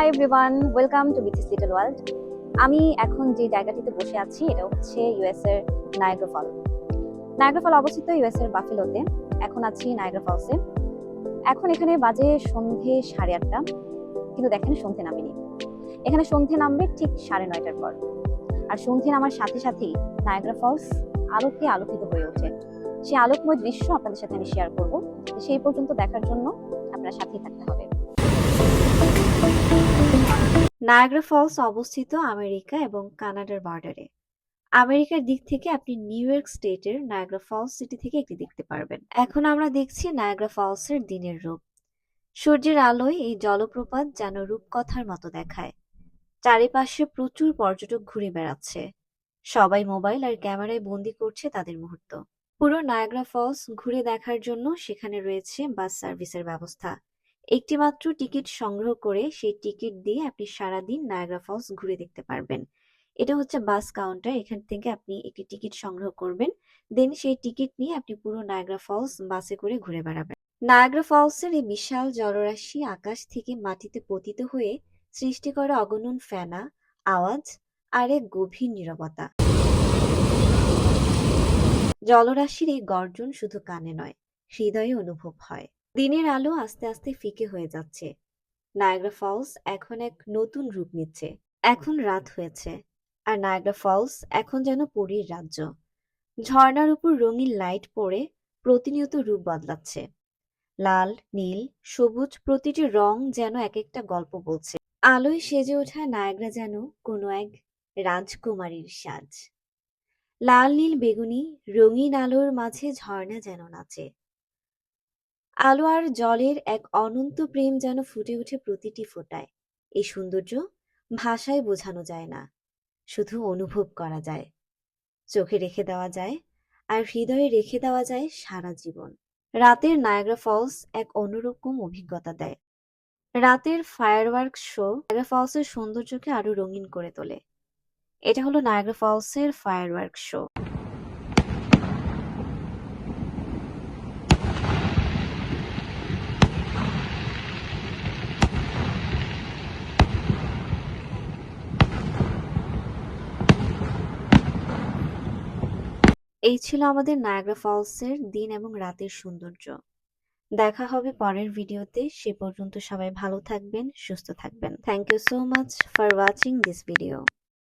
High everyone welcome to বিচিস little world আমি এখন যে জায়গাটিতে বসে আছি, এটা হচ্ছে ইউএস এর নায়াগ্রা ফল নায়াগ্রা ফল অবস্থিত ইউএস এর বাফেলোতে এখন আছি নায়াগ্রা ফলসে এখন এখানে বাজে সন্ধে সাড়ে আটটা, কিন্তু দেখেন সন্ধে নামেনি। এখানে সন্ধে নামবে ঠিক সাড়ে নয়টার পর। আর সন্ধে নামার সাথে সাথেই নায়াগ্রা ফলস আলোকে আলোকিত হয়ে ওঠে। সেই আলোকময় দৃশ্য আপনাদের সাথে আমি শেয়ার করব। সেই পর্যন্ত দেখার জন্য আপনার সাথেই থাকতে হবে। নায়াগ্রা ফলস অবস্থিত আমেরিকা এবং কানাডার বর্ডারে আমেরিকার দিক থেকে আপনি নিউ ইয়র্ক স্টেটের নায়াগ্রা ফলস সিটি থেকে একটি দেখতে পারবেন। এখন আমরা দেখছি নায়াগ্রা ফলসের দিনের রূপ। সূর্যের আলোয় এই জলপ্রপাত যেন রূপকথার মতো দেখায়। চারিপাশে প্রচুর পর্যটক ঘুরে বেড়াচ্ছে। সবাই মোবাইল আর ক্যামেরায় বন্দি করছে তাদের মুহূর্ত। পুরো নায়াগ্রা ফলস ঘুরে দেখার জন্য সেখানে রয়েছে বাস সার্ভিসের ব্যবস্থা। একটি মাত্র টিকিট সংগ্রহ করে সেই টিকিট দিয়ে আপনি সারাদিন নায়াগ্রা ফলস ঘুরে দেখতে পারবেন। এটা হচ্ছে বাস কাউন্টার, এখান থেকে আপনি একটি টিকিট সংগ্রহ করবেন। দেন সেই টিকিট নিয়ে আপনি পুরো নায়াগ্রা ফলস বাসে করে ঘুরে বেড়াবেন। নায়াগ্রা ফলসের এই বিশাল জলরাশি আকাশ থেকে মাটিতে পতিত হয়ে সৃষ্টি করে অগণন ফেনা, আওয়াজ আর এক গভীর নীরবতা। জলরাশির এই গর্জন শুধু কানে নয়, হৃদয়ে অনুভব হয়। দিনের আলো আস্তে আস্তে ফিকে হয়ে যাচ্ছে। নায়াগ্রা ফলস এখন এক নতুন রূপ নিচ্ছে। এখন রাত হয়েছে আর নায়াগ্রা ফলস এখন যেন পরীর রাজ্য। ঝর্ণার উপর রঙিন লাইট পড়ে প্রতিনিয়ত রূপ বদলাচ্ছে। লাল নীল সবুজ প্রতিটি রং যেন এক একটা গল্প বলছে। আলোয় সেজে ওঠা নায়াগ্রা যেন কোনো এক রাজকুমারীর সাজ। লাল নীল বেগুনি রঙিন আলোর মাঝে ঝর্ণা যেন নাচে। আলো আর জলের এক অনন্ত প্রেম যেন ফুটে ওঠে প্রতিটি ফোটায়। এই সৌন্দর্য ভাষায় বোঝানো যায় না, শুধু অনুভব করা যায়। চোখে রেখে দেওয়া যায় আর হৃদয়ে রেখে দেওয়া যায় সারা জীবন। রাতের নায়াগ্রা ফলস এক অন্যরকম অভিজ্ঞতা দেয়। রাতের ফায়ারওয়ার্ক শো নায়াগ্রা ফলসের সৌন্দর্যকে আরও রঙিন করে তোলে। এটা হলো নায়াগ্রা ফলসের ফায়ারওয়ার্ক শো এই ছিল আমাদের নায়াগ্রা ফলসের দিন এবং রাতের সৌন্দর্য। দেখা হবে পরের ভিডিওতে। সে পর্যন্ত সবাই ভালো থাকবেন, সুস্থ থাকবেন। Thank you so much for watching this video